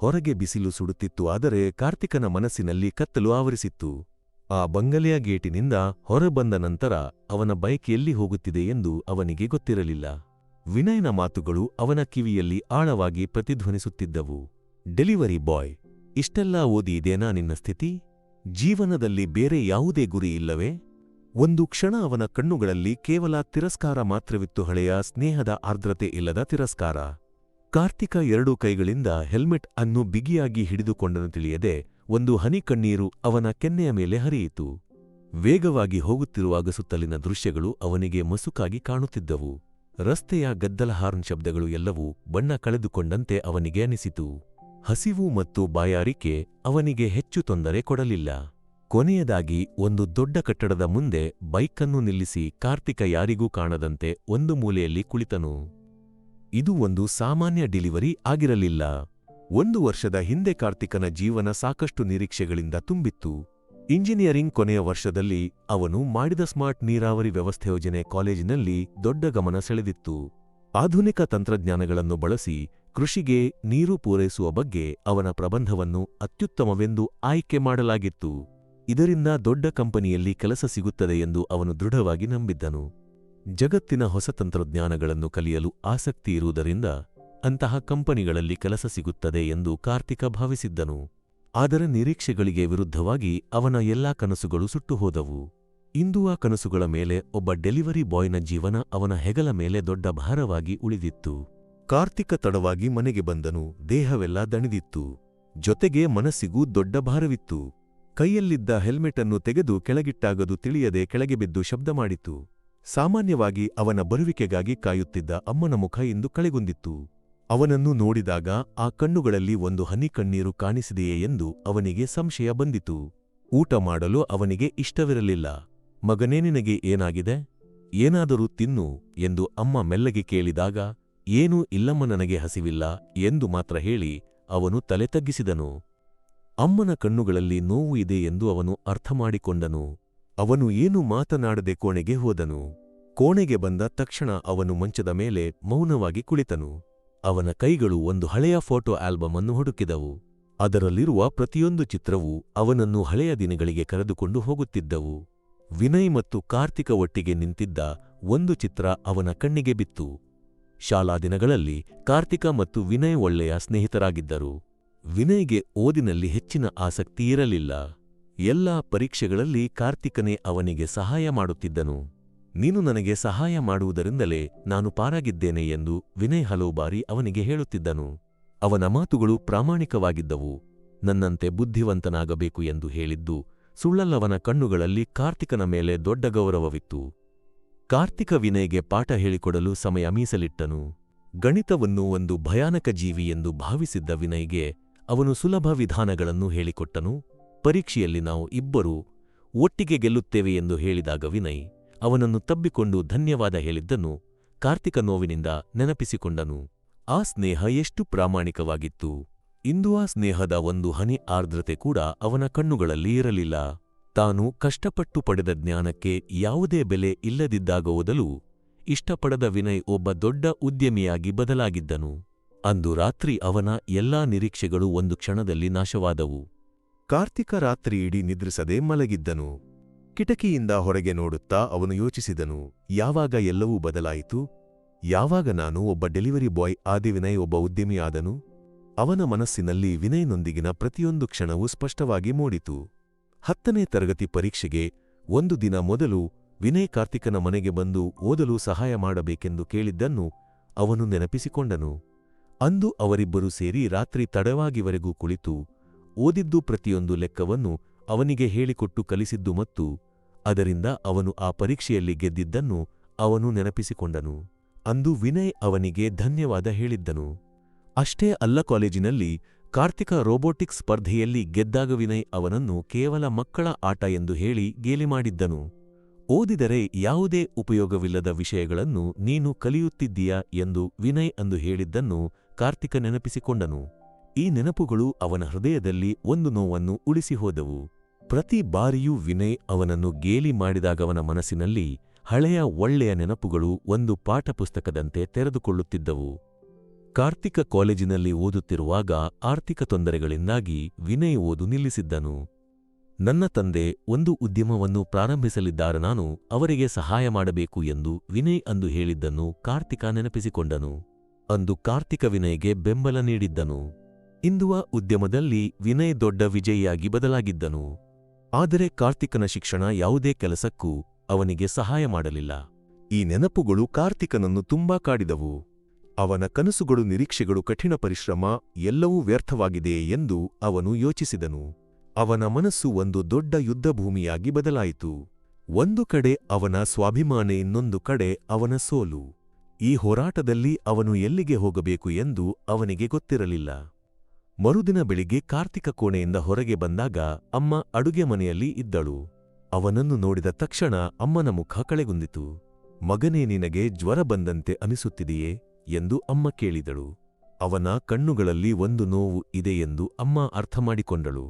ಹೊರಗೆ ಬಿಸಿಲು ಸುಡುತ್ತಿತ್ತು, ಆದರೆ ಕಾರ್ತಿಕನ ಮನಸ್ಸಿನಲ್ಲಿ ಕತ್ತಲು ಆವರಿಸಿತ್ತು. ಆ ಬಂಗಲೆಯ ಗೇಟಿನಿಂದ ಹೊರಬಂದ ನಂತರ ಅವನ ಬೈಕ್ ಎಲ್ಲಿ ಹೋಗುತ್ತಿದೆ ಎಂದು ಅವನಿಗೆ ಗೊತ್ತಿರಲಿಲ್ಲ. ವಿನಯನ ಮಾತುಗಳು ಅವನ ಕಿವಿಯಲ್ಲಿ ಆಳವಾಗಿ ಪ್ರತಿಧ್ವನಿಸುತ್ತಿದ್ದವು. ಡೆಲಿವರಿ ಬಾಯ್, ಇಷ್ಟೆಲ್ಲ ಓದಿ ಇದೇನಾ ನಿನ್ನ ಸ್ಥಿತಿ? ಜೀವನದಲ್ಲಿ ಬೇರೆ ಯಾವುದೇ ಗುರಿ ಇಲ್ಲವೇ? ಒಂದು ಕ್ಷಣ ಅವನ ಕಣ್ಣುಗಳಲ್ಲಿ ಕೇವಲ ತಿರಸ್ಕಾರ ಮಾತ್ರವಿತ್ತು, ಹಳೆಯ ಸ್ನೇಹದ ಆರ್ದ್ರತೆ ಇಲ್ಲದ ತಿರಸ್ಕಾರ. ಕಾರ್ತಿಕ ಎರಡು ಕೈಗಳಿಂದ ಹೆಲ್ಮೆಟ್ ಅನ್ನು ಬಿಗಿಯಾಗಿ ಹಿಡಿದುಕೊಂಡನು ತಿಳಿಯದೆ ಒಂದು ಹನಿ ಕಣ್ಣೀರು ಅವನ ಕೆನ್ನೆಯ ಮೇಲೆ ಹರಿಯಿತು. ವೇಗವಾಗಿ ಹೋಗುತ್ತಿರುವಾಗ ಸುತ್ತಲಿನ ದೃಶ್ಯಗಳು ಅವನಿಗೆ ಮಸುಕಾಗಿ ಕಾಣುತ್ತಿದ್ದವು. ರಸ್ತೆಯ ಗದ್ದಲ ಹಾರ್ನ್ ಶಬ್ದಗಳು ಎಲ್ಲವೂ ಬಣ್ಣ ಕಳೆದುಕೊಂಡಂತೆ ಅವನಿಗೆ ಅನಿಸಿತು. ಹಸಿವು ಮತ್ತು ಬಾಯಾರಿಕೆ ಅವನಿಗೆ ಹೆಚ್ಚು ತೊಂದರೆ ಕೊಡಲಿಲ್ಲ. ಕೊನೆಯದಾಗಿ ಒಂದು ದೊಡ್ಡ ಕಟ್ಟಡದ ಮುಂದೆ ಬೈಕನ್ನು ನಿಲ್ಲಿಸಿ ಕಾರ್ತಿಕ ಯಾರಿಗೂ ಕಾಣದಂತೆ ಒಂದು ಮೂಲೆಯಲ್ಲಿ ಕುಳಿತನು. ಇದು ಒಂದು ಸಾಮಾನ್ಯ ಡಿಲಿವರಿ ಆಗಿರಲಿಲ್ಲ. ಒಂದು ವರ್ಷದ ಹಿಂದೆ ಕಾರ್ತಿಕನ ಜೀವನ ಸಾಕಷ್ಟು ನಿರೀಕ್ಷೆಗಳಿಂದ ತುಂಬಿತ್ತು. ಇಂಜಿನಿಯರಿಂಗ್ ಕೊನೆಯ ವರ್ಷದಲ್ಲಿ ಅವನು ಮಾಡಿದ ಸ್ಮಾರ್ಟ್ ನೀರಾವರಿ ವ್ಯವಸ್ಥೆ ಯೋಜನೆ ಕಾಲೇಜಿನಲ್ಲಿ ದೊಡ್ಡ ಗಮನ ಸೆಳೆದಿತ್ತು. ಆಧುನಿಕ ತಂತ್ರಜ್ಞಾನಗಳನ್ನು ಬಳಸಿ ಕೃಷಿಗೆ ನೀರು ಪೂರೈಸುವ ಬಗ್ಗೆ ಅವನ ಪ್ರಬಂಧವನ್ನು ಅತ್ಯುತ್ತಮವೆಂದು ಆಯ್ಕೆ ಮಾಡಲಾಗಿತ್ತು. ಇದರಿಂದ ದೊಡ್ಡ ಕಂಪನಿಯಲ್ಲಿ ಕೆಲಸ ಸಿಗುತ್ತದೆ ಎಂದು ಅವನು ದೃಢವಾಗಿ ನಂಬಿದ್ದನು. ಜಗತ್ತಿನ ಹೊಸ ತಂತ್ರಜ್ಞಾನಗಳನ್ನು ಕಲಿಯಲು ಆಸಕ್ತಿ ಇರುವುದರಿಂದ ಅಂತಹ ಕಂಪನಿಗಳಲ್ಲಿ ಕೆಲಸ ಸಿಗುತ್ತದೆ ಎಂದು ಕಾರ್ತಿಕ ಭಾವಿಸಿದ್ದನು. ಆದರೆ ನಿರೀಕ್ಷೆಗಳಿಗೆ ವಿರುದ್ಧವಾಗಿ ಅವನ ಎಲ್ಲಾ ಕನಸುಗಳು ಸುಟ್ಟುಹೋದವು. ಇಂದು ಆ ಕನಸುಗಳ ಮೇಲೆ ಒಬ್ಬ ಡೆಲಿವರಿ ಬಾಯ್ನ ಜೀವನ ಅವನ ಹೆಗಲ ಮೇಲೆ ದೊಡ್ಡ ಭಾರವಾಗಿ ಉಳಿದಿತ್ತು. ಕಾರ್ತಿಕ ತಡವಾಗಿ ಮನೆಗೆ ಬಂದನು, ದೇಹವೆಲ್ಲ ದಣಿದಿತ್ತು. ಜೊತೆಗೆ ಮನಸ್ಸಿಗೂ ದೊಡ್ಡ ಭಾರವಿತ್ತು. ಕೈಯಲ್ಲಿದ್ದ ಹೆಲ್ಮೆಟ್ ಅನ್ನು ತೆಗೆದು ಕೆಳಗಿಟ್ಟಾಗದು ತಿಳಿಯದೆ ಕೆಳಗೆ ಬಿದ್ದು ಶಬ್ದ ಮಾಡಿತು. ಸಾಮಾನ್ಯವಾಗಿ ಅವನ ಬರುವಿಕೆಗಾಗಿ ಕಾಯುತ್ತಿದ್ದ ಅಮ್ಮನ ಮುಖ ಇಂದು ಕಳೆಗುಂದಿತ್ತು ಅವನನ್ನು ನೋಡಿದಾಗ ಆ ಕಣ್ಣುಗಳಲ್ಲಿ ಒಂದು ಹನಿ ಕಣ್ಣೀರು ಕಾಣಿಸಿದೆಯೇ ಎಂದು ಅವನಿಗೆ ಸಂಶಯ ಬಂದಿತು. ಊಟ ಮಾಡಲು ಅವನಿಗೆ ಇಷ್ಟವಿರಲಿಲ್ಲ. ಮಗನೇ ನಿನಗೆ ಏನಾಗಿದೆ? ಏನಾದರೂ ತಿನ್ನು ಎಂದು ಅಮ್ಮ ಮೆಲ್ಲಗೆ ಕೇಳಿದಾಗ, ಏನೂ ಇಲ್ಲಮ್ಮ ನನಗೆ ಹಸಿವಿಲ್ಲ ಎಂದು ಮಾತ್ರ ಹೇಳಿ ಅವನು ತಲೆ ತಗ್ಗಿಸಿದನು ಅಮ್ಮನ ಕಣ್ಣುಗಳಲ್ಲಿ ನೋವು ಇದೆ ಎಂದು ಅವನು ಅರ್ಥಮಾಡಿಕೊಂಡನು. ಅವನು ಏನು ಮಾತನಾಡದೆ ಕೋಣೆಗೆ ಹೋದನು. ಕೋಣೆಗೆ ಬಂದ ತಕ್ಷಣ ಅವನು ಮಂಚದ ಮೇಲೆ ಮೌನವಾಗಿ ಕುಳಿತನು. ಅವನ ಕೈಗಳು ಒಂದು ಹಳೆಯ ಫೋಟೋ ಆಲ್ಬಮ್ ಅನ್ನು ಹುಡುಕಿದವು. ಅದರಲ್ಲಿರುವ ಪ್ರತಿಯೊಂದು ಚಿತ್ರವೂ ಅವನನ್ನು ಹಳೆಯ ದಿನಗಳಿಗೆ ಕರೆದುಕೊಂಡು ಹೋಗುತ್ತಿದ್ದವು. ವಿನಯ್ ಮತ್ತು ಕಾರ್ತಿಕ ಒಟ್ಟಿಗೆ ನಿಂತಿದ್ದ ಒಂದು ಚಿತ್ರ ಅವನ ಕಣ್ಣಿಗೆ ಬಿತ್ತು. ಶಾಲಾ ದಿನಗಳಲ್ಲಿ ಕಾರ್ತಿಕ ಮತ್ತು ವಿನಯ್ ಒಳ್ಳೆಯ ಸ್ನೇಹಿತರಾಗಿದ್ದರು. ವಿನಯ್ಗೆ ಓದಿನಲ್ಲಿ ಹೆಚ್ಚಿನ ಆಸಕ್ತಿ ಇರಲಿಲ್ಲ. ಎಲ್ಲಾ ಪರೀಕ್ಷೆಗಳಲ್ಲಿ ಕಾರ್ತಿಕನೇ ಅವನಿಗೆ ಸಹಾಯ ಮಾಡುತ್ತಿದ್ದನು. ನೀನು ನನಗೆ ಸಹಾಯ ಮಾಡುವುದರಿಂದಲೇ ನಾನು ಪಾರಾಗಿದ್ದೇನೆ ಎಂದು ವಿನಯ್ ಹಲವು ಬಾರಿ ಅವನಿಗೆ ಹೇಳುತ್ತಿದ್ದನು. ಅವನ ಮಾತುಗಳು ಪ್ರಾಮಾಣಿಕವಾಗಿದ್ದವು. ನನ್ನಂತೆ ಬುದ್ಧಿವಂತನಾಗಬೇಕು ಎಂದು ಹೇಳಿದ್ದು ಸುಳ್ಳಲ್ಲವನ ಕಣ್ಣುಗಳಲ್ಲಿ ಕಾರ್ತಿಕನ ಮೇಲೆ ದೊಡ್ಡ ಗೌರವವಿತ್ತು. ಕಾರ್ತಿಕ ವಿನಯ್ಗೆ ಪಾಠ ಹೇಳಿಕೊಡಲು ಸಮಯ ಮೀಸಲಿಟ್ಟನು. ಗಣಿತವನ್ನು ಒಂದು ಭಯಾನಕ ಜೀವಿ ಎಂದು ಭಾವಿಸಿದ್ದ ವಿನಯ್ಗೆ ಅವನು ಸುಲಭ ವಿಧಾನಗಳನ್ನು ಹೇಳಿಕೊಟ್ಟನು. ಪರೀಕ್ಷೆಯಲ್ಲಿ ನಾವು ಇಬ್ಬರೂ ಒಟ್ಟಿಗೆ ಗೆಲ್ಲುತ್ತೇವೆ ಎಂದು ಹೇಳಿದಾಗ ವಿನಯ್ ಅವನನ್ನು ತಬ್ಬಿಕೊಂಡು ಧನ್ಯವಾದ ಹೇಳಿದ್ದನ್ನು ಕಾರ್ತಿಕ ನೋವಿನಿಂದ ನೆನಪಿಸಿಕೊಂಡನು. ಆ ಸ್ನೇಹ ಎಷ್ಟು ಪ್ರಾಮಾಣಿಕವಾಗಿತ್ತು. ಇಂದು ಆ ಸ್ನೇಹದ ಒಂದು ಹನಿ ಆರ್ದ್ರತೆ ಕೂಡ ಅವನ ಕಣ್ಣುಗಳಲ್ಲಿ ಇರಲಿಲ್ಲ. ತಾನು ಕಷ್ಟಪಟ್ಟು ಪಡೆದ ಜ್ಞಾನಕ್ಕೆ ಯಾವುದೇ ಬೆಲೆ ಇಲ್ಲದಿದ್ದಾಗ ಓದಲು ಇಷ್ಟಪಡದ ವಿನಯ್ ಒಬ್ಬ ದೊಡ್ಡ ಉದ್ಯಮಿಯಾಗಿ ಬದಲಾಗಿದ್ದನು. ಅಂದು ರಾತ್ರಿ ಅವನ ಎಲ್ಲಾ ನಿರೀಕ್ಷೆಗಳು ಒಂದು ಕ್ಷಣದಲ್ಲಿ ನಾಶವಾದವು. ಕಾರ್ತಿಕ ರಾತ್ರಿಯಿಡೀ ನಿದ್ರಿಸದೆ ಮಲಗಿದ್ದನು. ಕಿಟಕಿಯಿಂದ ಹೊರಗೆ ನೋಡುತ್ತಾ ಅವನು ಯೋಚಿಸಿದನು, ಯಾವಾಗ ಎಲ್ಲವೂ ಬದಲಾಯಿತು? ಯಾವಾಗ ನಾನು ಒಬ್ಬ ಡೆಲಿವರಿ ಬಾಯ್ ಆದಿ ವಿನಯ್ ಒಬ್ಬ ಉದ್ಯಮಿಯಾದನು ಅವನ ಮನಸ್ಸಿನಲ್ಲಿ ವಿನಯ್ನೊಂದಿಗಿನ ಪ್ರತಿಯೊಂದು ಕ್ಷಣವೂ ಸ್ಪಷ್ಟವಾಗಿ ಮೂಡಿತು. ಹತ್ತನೇ ತರಗತಿ ಪರೀಕ್ಷೆಗೆ ಒಂದು ದಿನ ಮೊದಲು ವಿನಯ್ ಕಾರ್ತಿಕನ ಮನೆಗೆ ಬಂದು ಓದಲು ಸಹಾಯ ಮಾಡಬೇಕೆಂದು ಕೇಳಿದ್ದನ್ನು ಅವನು ನೆನಪಿಸಿಕೊಂಡನು. ಅಂದು ಅವರಿಬ್ಬರೂ ಸೇರಿ ರಾತ್ರಿ ತಡವಾಗಿವರೆಗೂ ಕುಳಿತು ಓದಿದ್ದು ಪ್ರತಿಯೊಂದು ಲೆಕ್ಕವನ್ನು ಅವನಿಗೆ ಹೇಳಿಕೊಟ್ಟು ಕಲಿಸಿದ್ದು ಮತ್ತು ಅದರಿಂದ ಅವನು ಆ ಪರೀಕ್ಷೆಯಲ್ಲಿ ಗೆದ್ದಿದ್ದನ್ನು ಅವನು ನೆನಪಿಸಿಕೊಂಡನು. ಅಂದು ವಿನಯ್ ಅವನಿಗೆ ಧನ್ಯವಾದ ಹೇಳಿದ್ದನು. ಅಷ್ಟೇ ಅಲ್ಲ ಕಾಲೇಜಿನಲ್ಲಿ ಕಾರ್ತಿಕ ರೋಬೋಟಿಕ್ಸ್ ಸ್ಪರ್ಧೆಯಲ್ಲಿ ಗೆದ್ದಾಗ ವಿನಯ್ ಅವನನ್ನು ಕೇವಲ ಮಕ್ಕಳ ಆಟ ಎಂದು ಹೇಳಿ ಗೇಲಿ ಮಾಡಿದ್ದನು. ಓದಿದರೆ ಯಾವುದೇ ಉಪಯೋಗವಿಲ್ಲದ ವಿಷಯಗಳನ್ನು ನೀನು ಕಲಿಯುತ್ತಿದ್ದೀಯಾ ಎಂದು ವಿನಯ್ ಅಂದು ಹೇಳಿದ್ದನ್ನು ಕಾರ್ತಿಕ ನೆನಪಿಸಿಕೊಂಡನು. ಈ ನೆನಪುಗಳು ಅವನ ಹೃದಯದಲ್ಲಿ ಒಂದು ನೋವನ್ನು ಉಳಿಸಿ ಹೋದವು ಪ್ರತಿ ಬಾರಿಯೂ ವಿನಯ್ ಅವನನ್ನು ಗೇಲಿ ಮಾಡಿದಾಗವನ ಮನಸ್ಸಿನಲ್ಲಿ ಹಳೆಯ ಒಳ್ಳೆಯ ನೆನಪುಗಳು ಒಂದು ಪಾಠಪುಸ್ತಕದಂತೆ ತೆರೆದುಕೊಳ್ಳುತ್ತಿದ್ದವು. ಕಾರ್ತಿಕ ಕಾಲೇಜಿನಲ್ಲಿ ಓದುತ್ತಿರುವಾಗ ಆರ್ಥಿಕ ತೊಂದರೆಗಳಿಂದಾಗಿ ವಿನಯ್ ಓದು ನಿಲ್ಲಿಸಿದ್ದನು. ನನ್ನ ತಂದೆ ಒಂದು ಉದ್ಯಮವನ್ನು ಪ್ರಾರಂಭಿಸಲಿದ್ದಾರೆ, ನಾನು ಅವರಿಗೆ ಸಹಾಯ ಮಾಡಬೇಕು ಎಂದು ವಿನಯ್ ಅಂದು ಹೇಳಿದ್ದನ್ನು ಕಾರ್ತಿಕ ನೆನಪಿಸಿಕೊಂಡನು. ಅಂದು ಕಾರ್ತಿಕ ವಿನಯ್ಗೆ ಬೆಂಬಲ ನೀಡಿದ್ದನು. ಇಂದುವ ಉದ್ಯಮದಲ್ಲಿ ವಿನಯ್ ದೊಡ್ಡ ವಿಜಯಿಯಾಗಿ ಬದಲಾಗಿದ್ದನು. ಆದರೆ ಕಾರ್ತಿಕನ ಶಿಕ್ಷಣ ಯಾವುದೇ ಕೆಲಸಕ್ಕೂ ಅವನಿಗೆ ಸಹಾಯ ಮಾಡಲಿಲ್ಲ. ಈ ನೆನಪುಗಳು ಕಾರ್ತಿಕನನ್ನು ತುಂಬಾ ಕಾಡಿದವು. ಅವನ ಕನಸುಗಳು ನಿರೀಕ್ಷೆಗಳು ಕಠಿಣ ಪರಿಶ್ರಮ ಎಲ್ಲವೂ ವ್ಯರ್ಥವಾಗಿದೆ ಎಂದು ಅವನು ಯೋಚಿಸಿದನು. ಅವನ ಮನಸ್ಸು ಒಂದು ದೊಡ್ಡ ಯುದ್ಧಭೂಮಿಯಾಗಿ ಬದಲಾಯಿತು. ಒಂದು ಕಡೆ ಅವನ ಸ್ವಾಭಿಮಾನ, ಇನ್ನೊಂದು ಕಡೆ ಅವನ ಸೋಲು. ಈ ಹೋರಾಟದಲ್ಲಿ ಅವನು ಎಲ್ಲಿಗೆ ಹೋಗಬೇಕು ಎಂದು ಅವನಿಗೆ ಗೊತ್ತಿರಲಿಲ್ಲ. ಮರುದಿನ ಬೆಳಿಗ್ಗೆ ಕಾರ್ತಿಕ ಕೋಣೆಯಿಂದ ಹೊರಗೆ ಬಂದಾಗ ಅಮ್ಮ ಅಡುಗೆ ಮನೆಯಲ್ಲಿ ಇದ್ದಳು. ಅವನನ್ನು ನೋಡಿದ ತಕ್ಷಣ ಅಮ್ಮನ ಮುಖ ಕಳೆಗುಂದಿತು. ಮಗನೇ ನಿನಗೆ ಜ್ವರ ಬಂದಂತೆ ಅನಿಸುತ್ತಿದೆಯೇ ಎಂದು ಅಮ್ಮ ಕೇಳಿದಳು. ಅವನ ಕಣ್ಣುಗಳಲ್ಲಿ ಒಂದು ನೋವು ಇದೆ ಎಂದು ಅಮ್ಮ ಅರ್ಥಮಾಡಿಕೊಂಡಳು.